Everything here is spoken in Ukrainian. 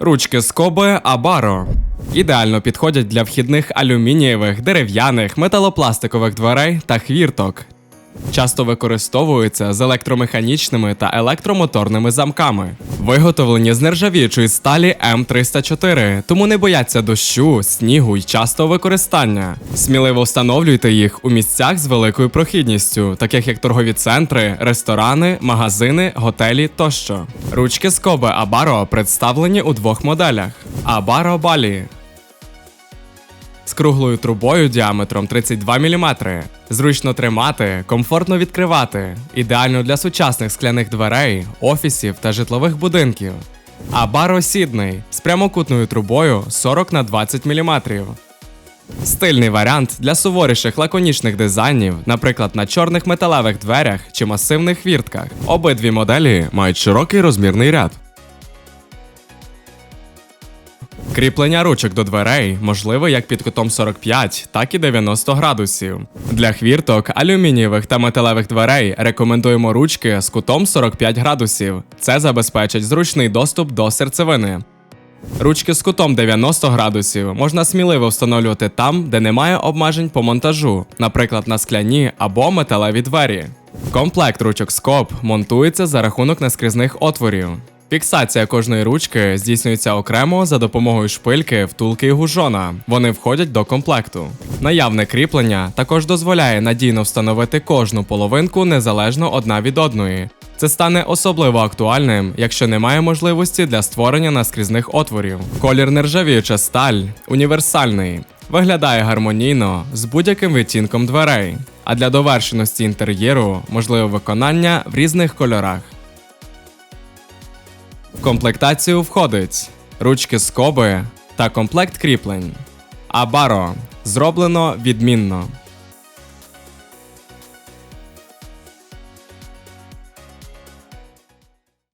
Ручки скоби Абаро. Ідеально підходять для вхідних алюмінієвих, дерев'яних, металопластикових дверей та хвірток. Часто використовуються з електромеханічними та електромоторними замками. Виготовлені з нержавіючої сталі М304, тому не бояться дощу, снігу й частого використання. Сміливо встановлюйте їх у місцях з великою прохідністю, таких як торгові центри, ресторани, магазини, готелі тощо. Ручки скоби Абаро представлені у двох моделях: Абаро Балі круглою трубою діаметром 32 мм. Зручно тримати, комфортно відкривати. Ідеально для сучасних скляних дверей, офісів та житлових будинків. А Баро Сідней з прямокутною трубою 40 на 20 мм. Стильний варіант для суворіших лаконічних дизайнів, наприклад, на чорних металевих дверях чи масивних хвіртках. Обидві моделі мають широкий розмірний ряд. Кріплення ручок до дверей можливе як під кутом 45, так і 90 градусів. Для хвірток, алюмінієвих та металевих дверей рекомендуємо ручки з кутом 45 градусів. Це забезпечить зручний доступ до серцевини. Ручки з кутом 90 градусів можна сміливо встановлювати там, де немає обмежень по монтажу, наприклад, на скляні або металеві двері. Комплект ручок скоб монтується за рахунок наскрізних отворів. Фіксація кожної ручки здійснюється окремо за допомогою шпильки, втулки і гужона. Вони входять до комплекту. Наявне кріплення також дозволяє надійно встановити кожну половинку незалежно одна від одної. Це стане особливо актуальним, якщо немає можливості для створення наскрізних отворів. Колір нержавіюча сталь універсальний, виглядає гармонійно з будь-яким відтінком дверей. А для довершеності інтер'єру можливе виконання в різних кольорах. В комплектацію входить ручки скоби та комплект кріплень. Абаро зроблено відмінно.